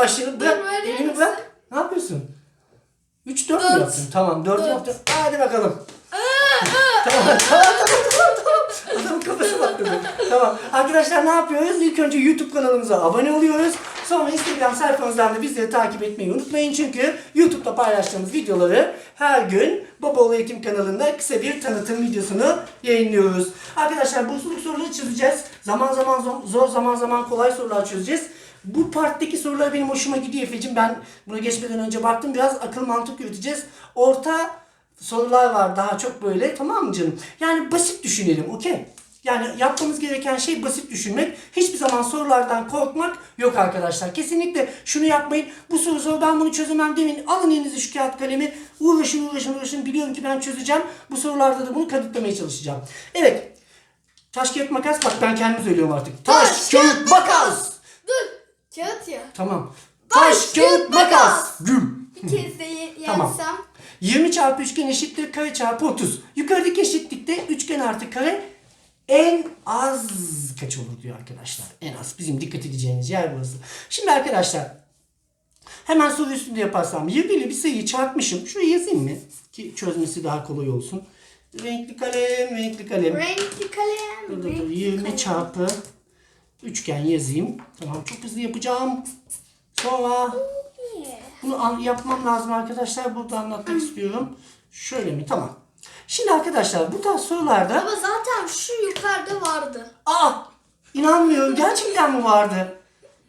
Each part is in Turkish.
başlayalım. Bırak. Böyle Elini misin? bırak. Ne yapıyorsun? 3 4 mü yaptın? Tamam 4 Dört. yaptın. Hadi bakalım. tamam tamam tamam tamam. Adamın kafası patladı. tamam. Arkadaşlar ne yapıyoruz? İlk önce YouTube kanalımıza abone oluyoruz. Sonra Instagram sayfamızdan da bizleri takip etmeyi unutmayın. Çünkü YouTube'da paylaştığımız videoları her gün Babaoğlu Eğitim kanalında kısa bir tanıtım videosunu yayınlıyoruz. Arkadaşlar bursluluk soruları çözeceğiz. Zaman zaman zor, zor zaman zaman kolay sorular çözeceğiz. Bu parttaki sorular benim hoşuma gidiyor Efe'cim. Ben buna geçmeden önce baktım. Biraz akıl mantık yürüteceğiz. Orta sorular var daha çok böyle tamam mı canım? Yani basit düşünelim okey? Yani yapmamız gereken şey basit düşünmek. Hiçbir zaman sorulardan korkmak yok arkadaşlar. Kesinlikle şunu yapmayın. Bu soru zor ben bunu çözemem demeyin. Alın elinize şu kağıt kalemi. Uğraşın uğraşın uğraşın. Biliyorum ki ben çözeceğim. Bu sorularda da bunu kanıtlamaya çalışacağım. Evet. Taş kağıt makas bak ben kendim söylüyorum artık. Taş, Taş, kağıt, makas. Dur. Kağıt ya. Tamam. Taş, kağıt, makas. Güm. Bir kez de ye- Tamam. yensem. 20 çarpı üçgen eşittir kare çarpı 30. Yukarıdaki eşitlikte üçgen artı kare en az kaç olur diyor arkadaşlar. En az. Bizim dikkat edeceğimiz yer burası. Şimdi arkadaşlar hemen soru üstünde yaparsam 20 ile bir sayıyı çarpmışım. Şuraya yazayım mı? Ki çözmesi daha kolay olsun. Renkli kalem, renkli kalem. Renkli kalem. Dur, dur, dur. renkli 20 kalem. çarpı üçgen yazayım. Tamam çok hızlı yapacağım. Sonra bunu yapmam lazım arkadaşlar. Burada anlatmak istiyorum. Şöyle mi? Tamam. Şimdi arkadaşlar bu tarz sorularda Baba zaten şu yukarıda vardı. aa inanmıyorum gerçekten mi vardı?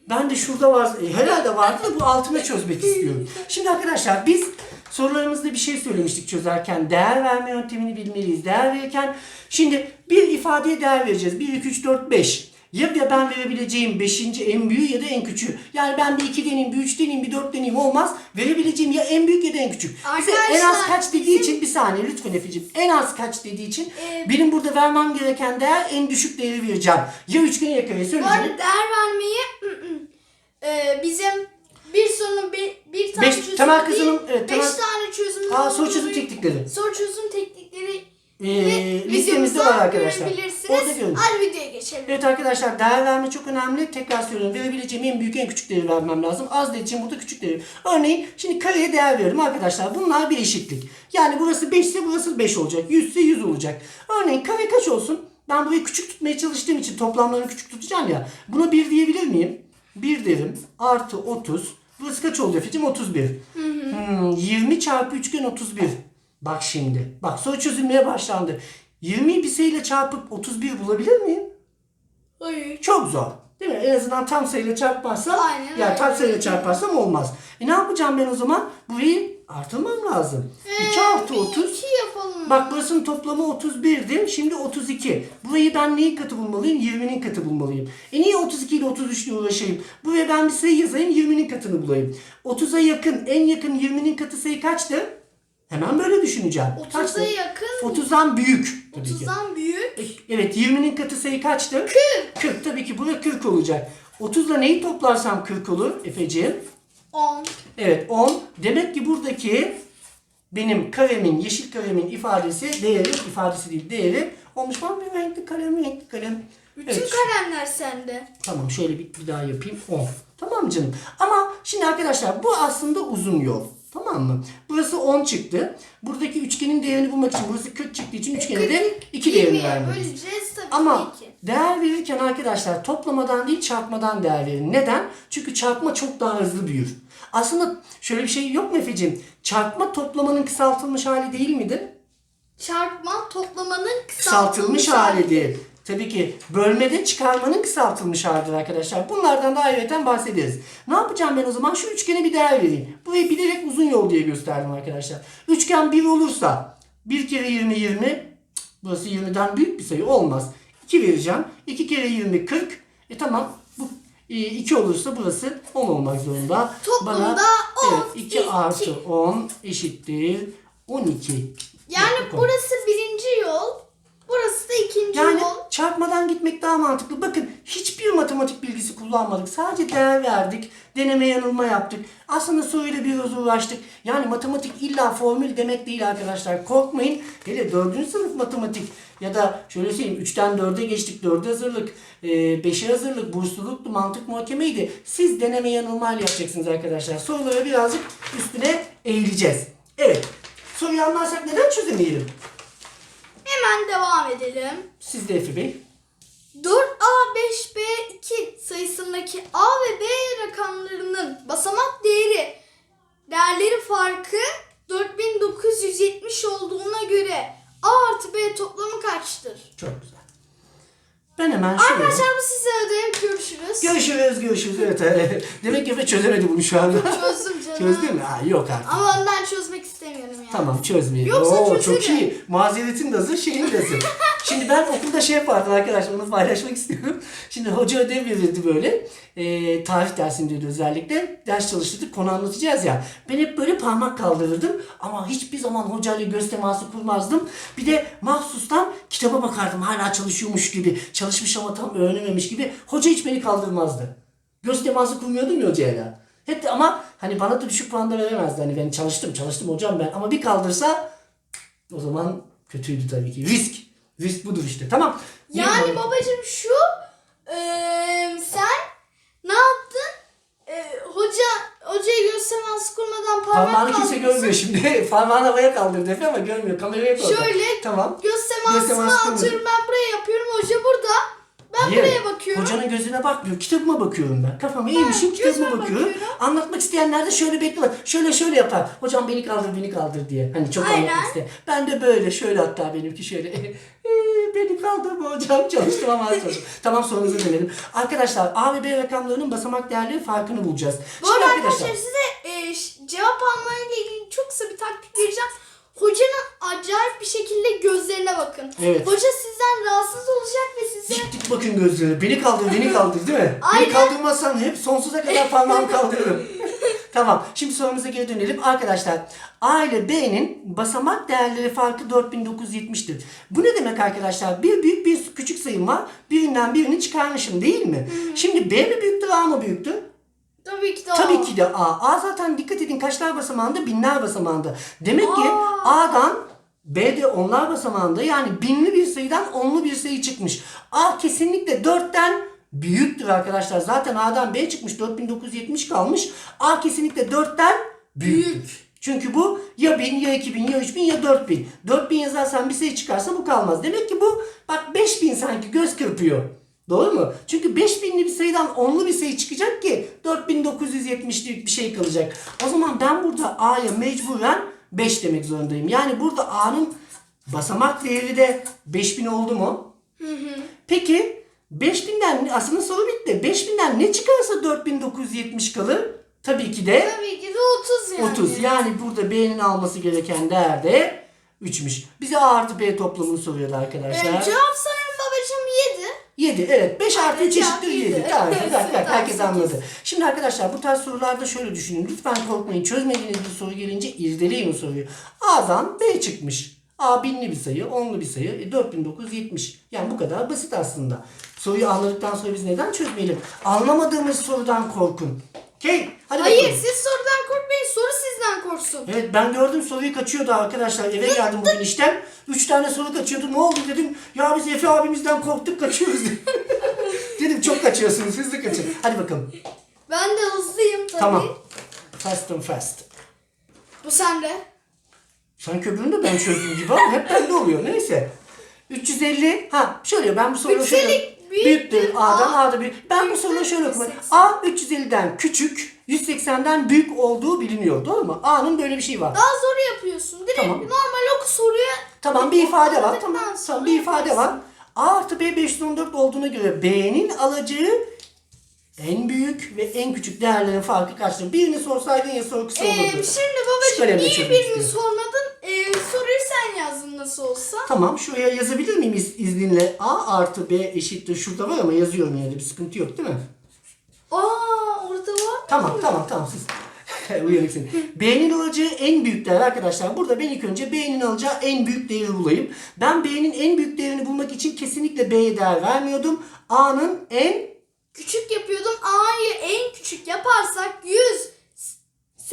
Ben de şurada var. e, herhalde vardı da bu altına çözmek istiyorum. Şimdi arkadaşlar biz sorularımızda bir şey söylemiştik çözerken. Değer verme yöntemini bilmeliyiz. Değer verirken şimdi bir ifadeye değer vereceğiz. 1, 2, 3, 4, 5. Ya ben verebileceğim 5. en büyüğü ya da en küçüğü. Yani ben bir 2 deneyim, bir 3 deneyim, bir 4 deneyim olmaz. Verebileceğim ya en büyük ya da en küçük. Bize en az Arkadaşlar, kaç dediği için bir saniye lütfen Efe'cim. En az kaç dediği için Ee, benim burada vermem gereken değer en düşük değeri vereceğim. Ya üçgeni ya kareyi Bu söyleyeceğim. arada değer vermeyi ı, ı, e, bizim bir sorunun bir, bir tane Beş- çözümü temel değil, kazanım- evet, beş temel- tane çözümü Aa, soru çözüm teknikleri. Soru çözüm teknikleri Ve listemizde var arkadaşlar. Orada görün. Hadi videoya geçelim. Evet arkadaşlar değer verme çok önemli. Tekrar söylüyorum. Verebileceğim en büyük en küçük değeri vermem lazım. Az dediğim burada küçük değeri. Örneğin şimdi kareye değer veriyorum arkadaşlar. Bunlar bir eşitlik. Yani burası 5 ise burası 5 olacak. 100 ise 100 olacak. Örneğin kare kaç olsun? Ben burayı küçük tutmaya çalıştığım için toplamlarını küçük tutacağım ya. Buna 1 diyebilir miyim? 1 derim. Artı 30. Burası kaç oldu Efe'cim? 31. Hmm, 20 çarpı üçgen 31. Bak şimdi. Bak soru çözülmeye başlandı. 20'yi bir sayıyla çarpıp 31 bulabilir miyim? Hayır. Çok zor. Değil mi? En azından tam sayıyla çarparsam, Aynen yani tam sayıyla çarparsam olmaz. E ne yapacağım ben o zaman? Burayı artırmam lazım. 2 artı 30. 2 yapalım. Bak burasının toplamı 31'di. Şimdi 32. Burayı ben neyin katı bulmalıyım? 20'nin katı bulmalıyım. E niye 32 ile 33 ile uğraşayım? Buraya ben bir sayı yazayım 20'nin katını bulayım. 30'a yakın, en yakın 20'nin katı sayı kaçtı? Hemen böyle düşüneceğim. 30'a Kaçtı? yakın 30'dan büyük. Tabii ki. 30'dan büyük. Evet 20'nin katı sayı kaçtı? 40. 40 tabii ki burada 40 olacak. 30 ile neyi toplarsam 40 olur Efeciğim? 10. Evet 10. Demek ki buradaki benim karemin, yeşil karemin ifadesi, değeri, ifadesi değil değeri olmuş. Ben bir renkli kalem, renkli kalem. Bütün Evet. kalemler sende. Tamam şöyle bir, bir daha yapayım. 10. Tamam mı canım? Ama şimdi arkadaşlar bu aslında uzun yol. Tamam mı? Burası 10 çıktı. Buradaki üçgenin değerini bulmak için burası 40 çıktığı için üçgene de 2 değerini 20'ye vermeliyiz. Ama değer verirken arkadaşlar toplamadan değil çarpmadan değer verin. Neden? Çünkü çarpma çok daha hızlı büyür. Aslında şöyle bir şey yok mu Efe'ciğim? Çarpma toplamanın kısaltılmış hali değil midir? Çarpma toplamanın Kısaltılmış halidir. Tabii ki bölmede çıkarmanın kısaltılmış halidir arkadaşlar. Bunlardan da ayrıca bahsederiz. Ne yapacağım ben o zaman? Şu üçgene bir değer vereyim. Burayı bilerek uzun yol diye gösterdim arkadaşlar. Üçgen 1 olursa 1 kere 20 20 cık, burası 20'den büyük bir sayı olmaz. 2 vereceğim. 2 kere 20 40. E tamam. Bu 2 olursa burası 10 olmak zorunda. Toplamda 10, evet, 2 iki. artı 10 eşittir 12. Yani yok. burası birinci yol. Da ikinci Yani yol. çarpmadan gitmek daha mantıklı. Bakın hiçbir matematik bilgisi kullanmadık. Sadece değer verdik. Deneme yanılma yaptık. Aslında soruyla biraz uğraştık. Yani matematik illa formül demek değil arkadaşlar. Korkmayın. Hele 4. sınıf matematik ya da şöyle söyleyeyim 3'ten 4'e geçtik. 4'e hazırlık, 5'e hazırlık, bursluluktu, mantık muhakemeydi. Siz deneme yanılmayla yapacaksınız arkadaşlar. Sorulara birazcık üstüne eğileceğiz. Evet. Soruyu anlarsak neden çözemeyelim? Hemen devam edelim. Siz de Efe Bey. 4A5B2 sayısındaki A ve B rakamlarının basamak değeri değerleri farkı 4970 olduğuna göre A artı B toplamı kaçtır? Çok güzel. Ben hemen şöyle... Arkadaşlar bu size ödev görüşürüz. Görüşürüz, görüşürüz. Evet. Demek ki Efe çözemedi bunu şu anda. Çözdüm canım. Çözdün mü? Ha, yok artık. Ama yani. Tamam çözmeyelim. Yoksa Oo, çok iyi. Mazeretin de hazır, şeyin de hazır. Şimdi ben okulda şey yapardım arkadaşlar, onu paylaşmak istiyorum. Şimdi hoca ödev verirdi böyle. Ee, tarih dersindeydi özellikle. Ders çalıştırdık, konu anlatacağız ya. Ben hep böyle parmak kaldırırdım. Ama hiçbir zaman hocayla göz teması kurmazdım. Bir de mahsustan kitaba bakardım. Hala çalışıyormuş gibi. Çalışmış ama tam öğrenememiş gibi. Hoca hiç beni kaldırmazdı. Göz teması kurmuyordum ya hocayla. Hep de ama hani bana da düşük puan da veremezdi. Hani ben çalıştım çalıştım hocam ben. Ama bir kaldırsa o zaman kötüydü tabii ki. Risk. Risk budur işte. Tamam. Yani Yürü. babacım şu eee, sen ne yaptın? Eee, hoca hocaya teması kurmadan parmak Parmağını kimse kaldırıyorsun. görmüyor şimdi. Parmağını havaya kaldırdı Efe ama görmüyor. Kameraya koydu. Şöyle Tamam. teması kurmadı. atıyorum ben buraya yapıyorum hoca burada. Ben Hayır, buraya bakıyorum. Hocanın gözüne bakmıyor. Kitabıma bakıyorum ben. Kafama eğmişim kitabıma gözüme bakıyorum. bakıyorum. Anlatmak isteyenler de şöyle bekliyorlar. Şöyle şöyle yapar. Hocam beni kaldır beni kaldır diye. Hani çok Aynen. anlatmak isteyen. Ben de böyle şöyle hatta benimki şöyle. "Ee, beni kaldırma hocam çalıştım ama az çalıştım. tamam sorunuza dönelim. Arkadaşlar A ve B rakamlarının basamak değerleri farkını bulacağız. Bu arada arkadaşlar size eee, ş- cevap almayla ilgili çok kısa bir taktik vereceğim. Hocanın acayip bir şekilde gözlerine bakın. Evet. Hoca sizden rahatsız olacak ve size Dik dik bakın gözlerine. Beni kaldır, beni kaldır değil mi? Aynen. Beni kaldırmazsan hep sonsuza kadar parmağımı kaldırırım. tamam. Şimdi sorumuza geri dönelim. Arkadaşlar A ile B'nin basamak değerleri farkı 4970'tir. Bu ne demek arkadaşlar? Bir büyük bir küçük sayım var. Birinden birini çıkarmışım değil mi? Şimdi B mi büyüktür A mı büyüktür? Tabii ki de Tabii ki de A. A zaten dikkat edin kaçlar basamağında? Binler basamağında. Demek ki Aa. A'dan B'de onlar basamağında yani binli bir sayıdan onlu bir sayı çıkmış. A kesinlikle 4'ten büyüktür arkadaşlar. Zaten A'dan B çıkmış 4970 kalmış. A kesinlikle 4'ten büyüktür. Çünkü bu ya 1000 ya 2000 ya 3000 ya 4000. 4000 yazarsan bir sayı çıkarsa bu kalmaz. Demek ki bu bak 5000 sanki göz kırpıyor. Doğru mu? Çünkü 5000'li bir sayıdan 10'lu bir sayı çıkacak ki 4970'lik bir şey kalacak. O zaman ben burada A'ya mecburen 5 demek zorundayım. Yani burada A'nın basamak değeri de 5000 oldu mu? Peki 5000'den aslında soru bitti. 5000'den ne çıkarsa 4970 kalır? Tabii ki de Tabii ki de 30 yani. 30. Yani burada B'nin alması gereken değer de 3'müş. Bize A artı B toplamını soruyordu arkadaşlar. cevap sanırım babacım 7. 7 evet 5 artı 3 cevap eşittir yedi. 7. Tamam, herkes anladı. Şimdi arkadaşlar bu tarz sorularda şöyle düşünün. Lütfen korkmayın. Çözmediğiniz bir soru gelince irdeleyin o soruyu. A'dan B çıkmış. A binli bir sayı, onlu bir sayı. E, 4970. Yani bu kadar basit aslında. Soruyu anladıktan sonra biz neden çözmeyelim? Anlamadığımız sorudan korkun. Okey? Hadi Hayır bakalım. siz sorudan korkmayın soru sizden korksun. Evet ben gördüm soruyu kaçıyordu arkadaşlar. Eve geldim bugün işten. Üç tane soru kaçıyordu. Ne oldu dedim. Ya biz Efe abimizden korktuk kaçıyoruz dedim. dedim çok kaçıyorsunuz hızlı kaçın. Hadi bakalım. Ben de hızlıyım tabii. Tamam. Fast and fast. Bu sende. Sanki öbürünü de ben çözdüm gibi ama hep bende oluyor. Neyse. 350. Ha şöyle ben bu soruyu şöyle. 350 büyüktür. A'dan A A'da büyük. Ben bu soruyu şöyle. 180. A 350'den küçük, 180'den büyük olduğu biliniyor. Doğru mu? A'nın böyle bir şeyi var. Daha zor yapıyorsun. Direkt Tamam. normal oku soruyu. Tamam bir ifade var. Tamam, sonra tamam bir ifade var. A artı B 514 olduğuna göre B'nin alacağı en büyük ve en küçük değerlerin farkı kaçtır? Birini sorsaydın ya soru kısa Ee, olurdu. şimdi Şu babacım kalemle niye çözmek birini istiyorum. sormadın? Ee, soruyu sen yazdın nasıl olsa. Tamam şuraya yazabilir miyim iz- izninle? A artı B eşittir. Şurada var ama yazıyorum yani bir sıkıntı yok değil mi? Aa orada var. Tamam tamam tamam siz. Uyanık seni. B'nin alacağı en büyük değer arkadaşlar. Burada ben ilk önce B'nin alacağı en büyük değeri bulayım. Ben B'nin en büyük değerini bulmak için kesinlikle B'ye değer vermiyordum. A'nın en Küçük yapıyordum. A'yı en küçük yaparsak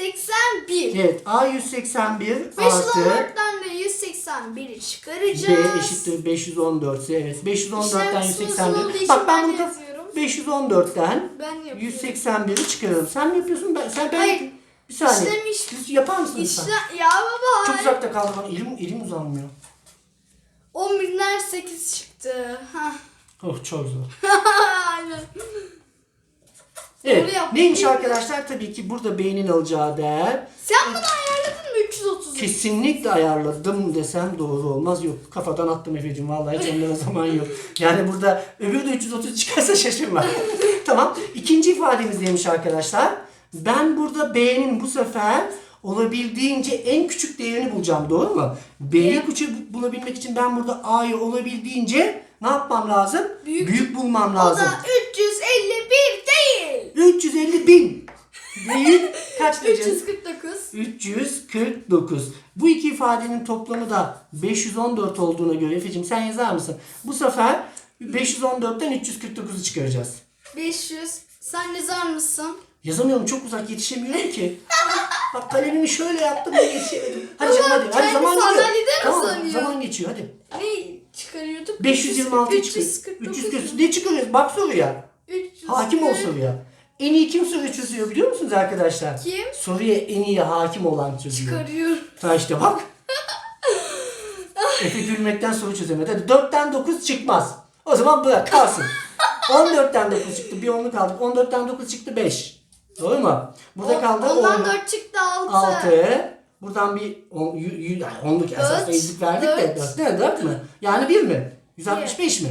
181. evet A 181 artı 514'ten de 181'i çıkaracağız. B eşittir 514 ise evet 514'ten İşlem 181. olduğu için Bak ben ben bunu kaf- yazıyorum. 514'ten Ben yapıyorum. 181'i çıkaralım. Sen mi yapıyorsun? Ben, sen ben Hayır. bir saniye. İşlem iş- Siz yapar mısın lütfen? İşte ya baba. Çok uzakta kaldı bana. Elim, elim uzanmıyor. 11'den 8 çıktı. Hah. Oh çok zor. Aynen. Evet. Neymiş arkadaşlar? Tabii ki burada beynin alacağı değer. Sen bunu ayarladın mı 330? Kesinlikle ayarladım desem doğru olmaz. Yok kafadan attım Efe'cim. Vallahi hiç onlara zaman yok. Yani burada öbürü de 330 çıkarsa şaşırma. tamam. İkinci ifademiz neymiş arkadaşlar? Ben burada B'nin bu sefer olabildiğince en küçük değerini bulacağım. Doğru mu? B'yi Evet. küçük bulabilmek için ben burada A'yı olabildiğince ne yapmam lazım? Büyük. bulmam O lazım. da 351 değil. 350 bin. Büyük kaç diyeceğiz? 349. 349. Bu iki ifadenin toplamı da 514 olduğuna göre Efe'cim sen yazar mısın? Bu sefer 514'ten 349'u çıkaracağız. 500. Sen yazar mısın? Yazamıyorum çok uzak yetişemiyorum ki. Bak kalemimi şöyle yaptım da yetişemedim. Hadi canım hadi. Hadi kendi zaman geçiyor. sandalyeden Tamam uzanıyor. zaman geçiyor hadi. Ne çıkarıyorduk? 526 çıkıyor. 349. 340. Ne çıkarıyoruz? Bak soruya. 340. Hakim ol soruya. En iyi kim soru çözüyor biliyor musunuz arkadaşlar? Kim? Soruya en iyi hakim olan çözüyor. Çıkarıyor. Ha işte bak. Efe gülmekten soru çözemedi. Hadi 4'ten 9 çıkmaz. O zaman bırak kalsın. 14'ten 9 çıktı. Bir onluk aldık. 14'ten 9 çıktı 5. Doğru mu? Burada kaldı Ondan 10. 4 çıktı 6. 6. Buradan bir on, y, y, onluk Dört. izlik verdik de. Dört. 4 ne? 4 mü? Yani 1 mi? 165 mi?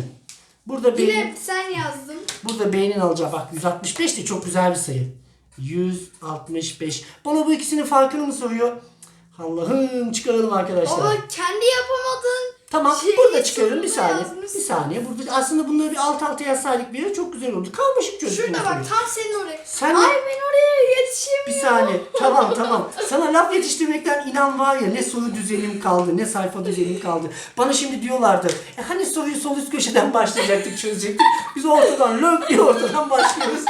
Burada beynin, Yine sen yazdın. burada beynin alacağı bak 165 de çok güzel bir sayı. 165. Bana bu ikisinin farkını mı soruyor? Allah'ım çıkaralım arkadaşlar. Baba kendi yapamadın. Tamam Şey, burada çıkarın bir saniye. yazmışsın. Bir saniye. Burada aslında bunları bir alt alta yazsaydık bir yere çok güzel oldu. Karmaşık çözdük. Şurada bak tam senin oraya. Sen Ay ben oraya yetişemiyorum. Bir saniye. Tamam tamam. Sana laf yetiştirmekten inan var ya ne soru düzenim kaldı ne sayfa düzenim kaldı. Bana şimdi diyorlardı. E hani soruyu sol üst köşeden başlayacaktık çözecektik. Biz ortadan lök diye ortadan başlıyoruz.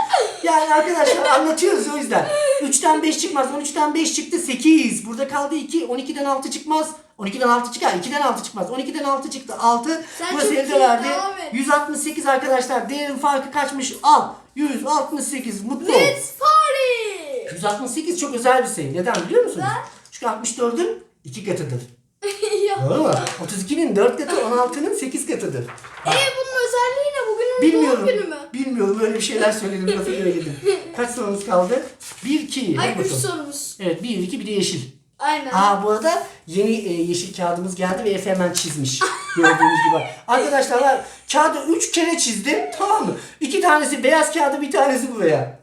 Yani arkadaşlar anlatıyoruz o yüzden. 3'ten 5 çıkmaz. 13'ten 5 çıktı 8. Burada kaldı 2. 12'den 6 çıkmaz. 12'den 6 çıkar. 2'den 6 çıkmaz. 12'den 6 çıktı. 6. Sen Burası çok elde iyi, verdi. devam et. 168 arkadaşlar. Değerin farkı kaçmış? Al. 168. Mutlu ol. Let's party. 168 çok özel bir sayı. Neden biliyor musunuz? Çünkü 64'ün 2 katıdır. ya. Doğru mu? 32'nin 4 katı 16'nın 8 katıdır. E bunun özelliği ne? Bugün onun Bilmiyorum. doğum günü mü? Bilmiyorum öyle bir şeyler söyledim lafı söyledim. Kaç sorumuz kaldı? 1 2. Ay 3 sorumuz. Evet 1 2 bir de yeşil. Aynen. Aa bu arada yeni e, yeşil kağıdımız geldi ve Efe hemen çizmiş. Gördüğünüz gibi. Arkadaşlar ben kağıdı 3 kere çizdim tamam mı? 2 tanesi beyaz kağıdı bir tanesi buraya.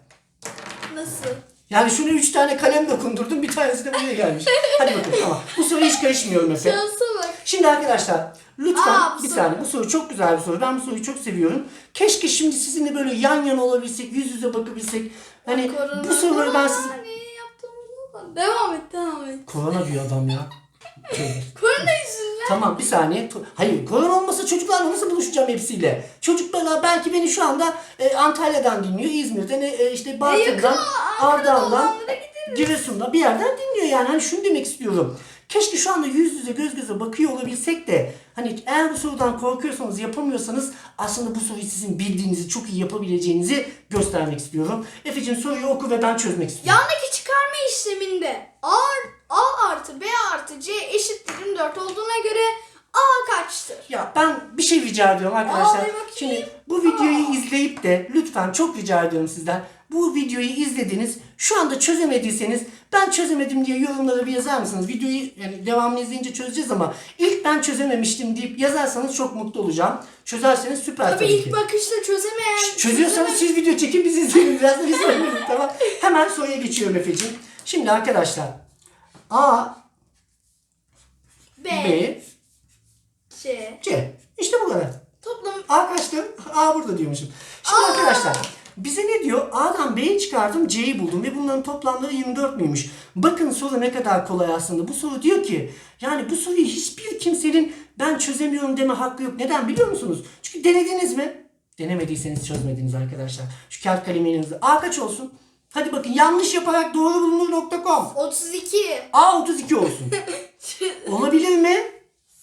Nasıl? Yani şunu 3 tane kalem dokundurdum bir tanesi de buraya gelmiş. Hadi bakalım tamam. Bu soruya hiç karışmıyorum Efe. Şansa bak. Şimdi arkadaşlar lütfen Aa, bu bir soru. saniye bu soru çok güzel bir soru. Ben bu soruyu çok seviyorum. Keşke şimdi sizinle böyle yan yana olabilsek, yüz yüze bakabilsek. Hani Korona, bu soruları ben size... Devam et devam et. Korona diyor adam ya. Korona yüzünden. tamam bir saniye. Hayır korona olmasa çocuklarla nasıl buluşacağım hepsiyle? Çocuklarla belki beni şu anda e, Antalya'dan dinliyor, İzmir'den, e, e, işte Bartın'dan, yakın, Ankara'da Ardahan'dan, olanlara Giresun'da bir yerden dinliyor yani. Hani şunu demek istiyorum. Keşke şu anda yüz yüze göz göze bakıyor olabilsek de hani eğer bu sorudan korkuyorsanız yapamıyorsanız aslında bu soruyu sizin bildiğinizi çok iyi yapabileceğinizi göstermek istiyorum. Efe'cim soruyu oku ve ben çözmek istiyorum. Yandaki çıkarma işleminde A, A artı B artı C eşittir 24 olduğuna göre A kaçtır? Ya ben bir şey rica ediyorum arkadaşlar. Aa. Şimdi bu videoyu izleyip de lütfen çok rica ediyorum sizden. Bu videoyu izlediniz. Şu anda çözemediyseniz ben çözemedim diye yorumlara bir yazar mısınız? Videoyu yani devamını izleyince çözeceğiz ama ilk ben çözememiştim deyip yazarsanız çok mutlu olacağım. Çözerseniz süper Tabii tabii, ilk ki. bakışta çözemeyen... Çözüyorsanız siz video çekin biz izleyelim. Biraz da biz oynayalım tamam. Hemen soruya geçiyorum Efe'ciğim. Şimdi arkadaşlar A, B, B, C. C. İşte bu kadar. Toplam A kaçtı? A burada diyormuşum. Şimdi arkadaşlar Bize ne diyor? A'dan B'yi çıkardım C'yi buldum ve bunların toplamları 24 müymüş? Bakın soru ne kadar kolay aslında. Bu soru diyor ki yani bu soruyu hiçbir kimsenin ben çözemiyorum deme hakkı yok. Neden biliyor musunuz? Çünkü denediniz mi? Denemediyseniz çözmediniz arkadaşlar. Şu kağıt kalemi elinizde. A kaç olsun? Hadi bakın yanlış yaparak doğru bulunur.com. 32. A 32 olsun. Olabilir mi?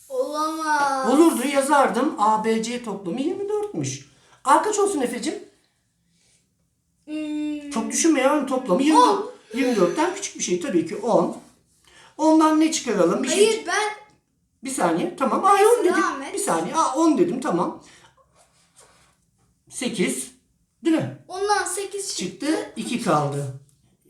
Olamaz. Olurdu yazardım. A, B, C toplamı 24'müş. A kaç olsun Efe'cim? Hmm, Çok düşünme ya toplamı 24. On. 24'ten küçük bir şey tabii ki 10. Ondan ne çıkaralım? Bir şey hayır ben bir saniye. Tamam. A 10 Neyse, dedim. Bir saniye. A 10 dedim. Tamam. 8. Değil mi? ondan 8 çıktı. Çıktı. 2 kaldı.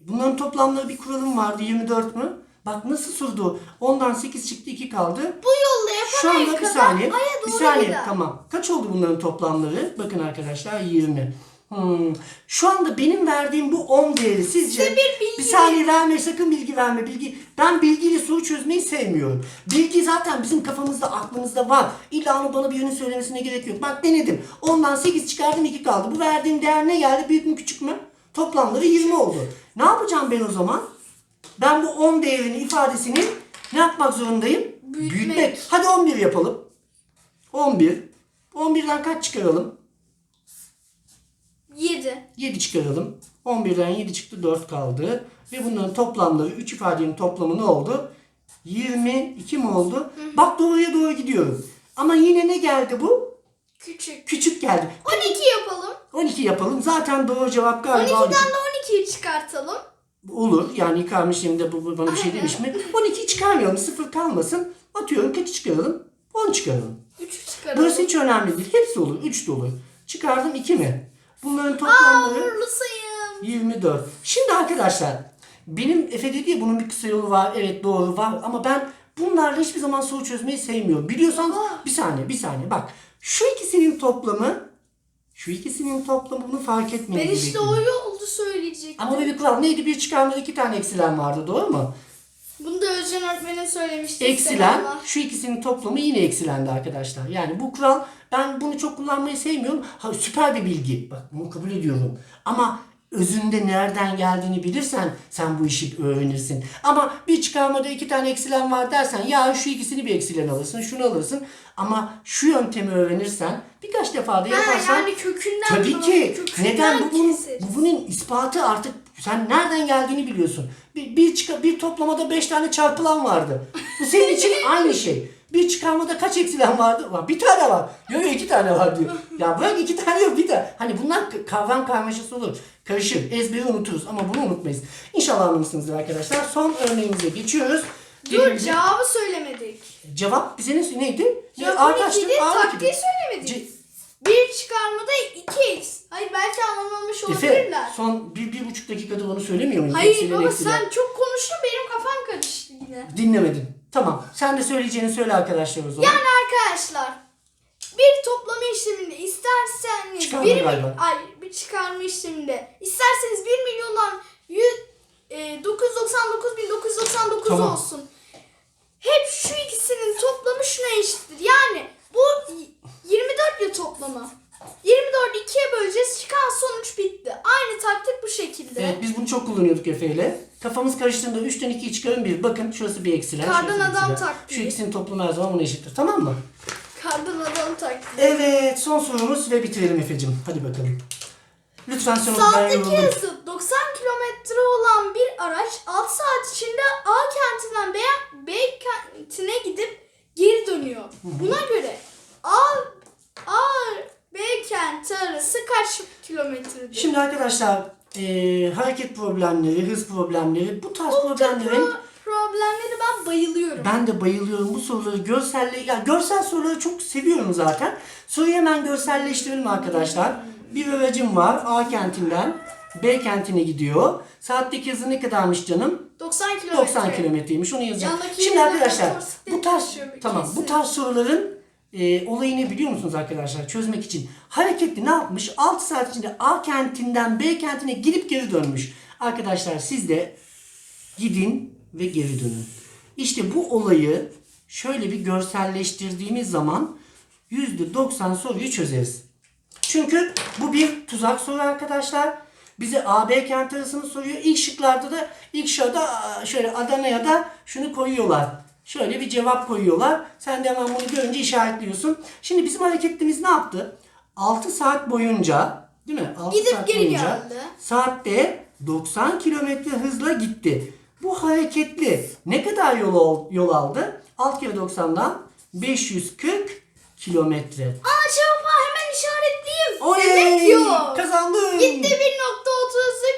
Bunların toplamları bir kuralım vardı. 24 mü? Bak nasıl sordu. Ondan 8 çıktı 2 kaldı. Bu yolla Şu yapamayız anda bir kadar. saniye. Aya Bir saniye. gider. Tamam. Kaç oldu bunların toplamları? Bakın arkadaşlar 20. Hmm. Şu anda benim verdiğim bu 10 değeri sizce Size bir bilgi saniye verme sakın bilgi verme. Bilgi ben bilgiyle soru çözmeyi sevmiyorum. Bilgi zaten bizim kafamızda aklımızda var. İlla onu bana birinin söylemesine gerek yok. Bak denedim. Ondan 8 çıkardım 2 kaldı. Bu verdiğim değer ne geldi? Büyük mü küçük mü? Toplamları 20 oldu. Ne yapacağım ben o zaman? Ben bu 10 değerini ifadesini ne yapmak zorundayım? Büyütmek. hadi 11 yapalım. 11 11'den kaç çıkaralım 7. 7 çıkaralım. 11'den 7 çıktı 4 kaldı. Ve bunların toplamları 3 ifadenin toplamı ne oldu? 22 mi oldu? Bak doğruya doğru gidiyorum. Ama yine ne geldi bu? Küçük. Küçük geldi. 12 yapalım. 12 yapalım. Zaten doğru cevap galiba 12'den de 12'yi çıkartalım. olur. Yani yıkarmış şimdi bu, bu bana bir şey demiş mi? 12'yi çıkarmayalım. 0 kalmasın. Atıyorum kaçı çıkaralım? 10 çıkaralım. 3 çıkaralım. Burası hiç önemli değil. Hepsi olur. 3 de olur. Çıkardım 2 mi? Bunların toplamları... uğurlu sayım. 24. Şimdi arkadaşlar benim Efe dedi ya bunun bir kısa yolu var. Evet doğru var ama ben bunlarla hiçbir zaman soru çözmeyi sevmiyorum. Biliyorsan bir saniye bir saniye bak. Şu ikisinin toplamı şu ikisinin toplamı bunu fark etmeni Ben işte gerekiyor. o yoldu söyleyecektim. Ama bir kural neydi? Bir çıkarmada iki tane eksilen vardı doğru mu? Bunu da Özcan öğretmenin söylemişti. Eksilen şu ikisinin toplamı yine eksilendi arkadaşlar. Yani bu kural ben bunu çok kullanmayı sevmiyorum. Ha, süper bir bilgi. Bak bunu kabul ediyorum. Ama özünde nereden geldiğini bilirsen sen bu işi öğrenirsin. Ama bir çıkarmada iki tane eksilen var dersen ya şu ikisini bir eksilen alırsın, şunu alırsın. Ama şu yöntemi öğrenirsen birkaç defa da Ha, yaparsan yani kökünden Tabii ki. kökünden Neden bu bunun, bu bunun ispatı artık sen nereden geldiğini biliyorsun. Bir, bir, çıka, bir toplamada beş tane çarpılan vardı. Bu senin için aynı şey. Bir çıkarmada kaç eksilen vardı? Var. Bir tane var. Yok yok iki tane var diyor. Ya bırak iki tane yok bir tane. Hani bunlar kavram karmaşası olur. Karışır. Ezberi unuturuz ama bunu unutmayız. İnşallah anlamışsınızdır arkadaşlar. Son örneğimize geçiyoruz. Dur Dediğimiz- cevabı söylemedik. Cevap bize ne, neydi? Cevap A kaçtı? 12'ydi A taktiği 12'di. söylemedik. Bir çıkarmada 2x. Hayır belki anlamamış Efe olabilirler. son bir, bir buçuk dakikada onu söylemiyor muydun? Hayır Eksilen, baba eksilen. sen çok konuştun benim kafam karıştı yine. Dinlemedin. Tamam. Sen de söyleyeceğini söyle arkadaşlar o zaman. Yani arkadaşlar bir toplama işleminde isterseniz Çıkarma bir galiba. ay bir çıkarma işleminde isterseniz 1 milyondan 100, e, 999.999 Tamam. olsun. Hep şu ikisinin toplamı şuna eşittir. Yani bu y- 24 ya toplamı. 24 ikiye böleceğiz. Çıkan sonuç bitti. Aynı taktik bu şekilde. Evet biz bunu çok kullanıyorduk Efe ile. Kafamız karıştığında 3'ten 2'yi çıkarın bir. Bakın şurası bir eksilen. Kardan şurası adam eksilen. taktiği. Şu ikisinin toplamı her zaman buna eşittir. Tamam mı? Kardan adam taktiği. Evet son sorumuz ve bitirelim Efe'cim. Hadi bakalım. Lütfen ben Sağdaki yoruldum. yazı 90 kilometre olan bir araç 6 saat içinde A kentinden B, B kentine gidip geri dönüyor. Buna göre A, A B kenti arası kaç kilometredir? Şimdi arkadaşlar eee, hareket problemleri, hız problemleri bu tarz problemlerin Pro- problemleri ben bayılıyorum. Ben de bayılıyorum bu soruları görselle ya görsel soruları çok seviyorum zaten. Soruyu hemen görselleştirelim arkadaşlar. Bir aracım var A kentinden B kentine gidiyor. Saatteki hızı ne kadarmış canım? 90 kilometre. 90 kilometreymiş onu yazacağım. Yandaki Şimdi yerden arkadaşlar motosiklet bu tarz bir tamam kesin. bu tarz soruların e, olayı ne biliyor musunuz arkadaşlar çözmek için? Hareketli ne yapmış? 6 saat içinde A kentinden B kentine gidip geri dönmüş. Arkadaşlar siz de gidin ve geri dönün. İşte bu olayı şöyle bir görselleştirdiğimiz zaman %90 soruyu çözeriz. Çünkü bu bir tuzak soru arkadaşlar. Bize AB kent arasını soruyor. İlk şıklarda da ilk aa, şöyle Adana'ya da şunu koyuyorlar. Şöyle bir cevap koyuyorlar. Sen de hemen bunu görünce işaretliyorsun. Şimdi bizim hareketimiz ne yaptı? 6 saat boyunca değil mi? 6 Gidip saat geri boyunca geldi. saatte 90 kilometre hızla gitti. Bu hareketli ne kadar yol, yol aldı? 6 kere 90'dan 540 kilometre. Aa cevabı hemen işaretleyeyim. Oley! Evet yok. Kazandım. Gitti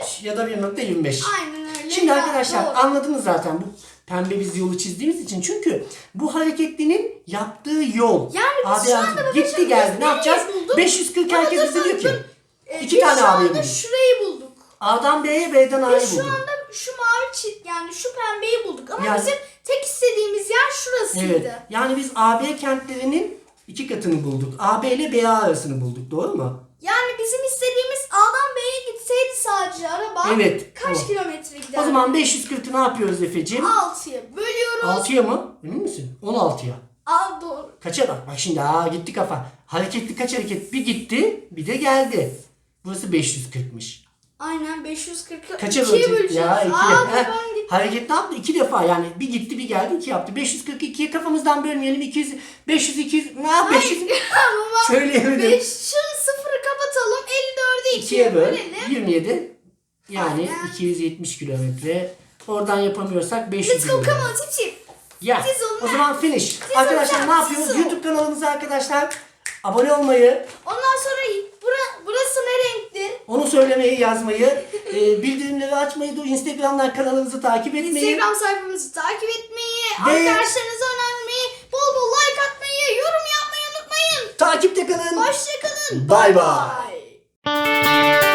1.33. Ya da 1.25. Aynen öyle. Şimdi arkadaşlar doğru. anladınız zaten bu pembe biz yolu çizdiğimiz için. Çünkü bu hareketlinin yaptığı yol. Yani biz Abi şu anda gitti geldi. Ne yapacağız? bulduk? 540 Ama herkes bize diyor ki. Ee, iki tane abi bulduk. şurayı bulduk. A'dan B'ye B'den A'yı Biz şu bulduk. anda şu mavi çit yani şu pembeyi bulduk ama Yani- bizim tek istediğimiz yer şurasıydı. Evet. Yani biz AB kentlerinin iki katını bulduk. AB ile BA arasını bulduk. Doğru mu? Yani bizim istediğimiz A'dan B'ye gitseydi sadece araba Evet, kaç o. kilometre gider? O zaman 540'ı ne yapıyoruz Efe'ciğim? 6'ya bölüyoruz. 6'ya mı? Emin misin? 16'ya. Aa doğru. Kaça bak. Bak şimdi aa gitti kafa. Hareketli kaç hareket? Bir gitti bir de geldi. Burası 540'mış. Aynen 540. Kaça ikiye bölecek? böleceğiz. Ya iki. Aa Heh, babam gitti. Hareket ne yaptı? İki defa yani bir gitti bir geldi iki yaptı. 542'ye kafamızdan bölmeyelim. 200, 500, 200, ne yap 500? Babam Söyleyemedim. 5 2'ye 2'ye böl. bölelim. 27. Yani Aynen. 270 kilometre. Oradan yapamıyorsak 500 Let's go kilometre. come on Titi. Ya Siz o zaman finish. Arkadaşlar hocam, ne yapıyoruz? siz o. YouTube kanalımıza arkadaşlar abone olmayı, Ondan sonra bura, burası ne renkti? onu söylemeyi, yazmayı, e, bildirimleri açmayı, da Instagram'dan kanalımızı takip etmeyi. Instagram sayfamızı takip etmeyi, arkadaşlarınıza önermeyi, bol bol like atmayı, yorum yapmayı unutmayın. Takipte kalın. Hoşçakalın. Bye bye. Música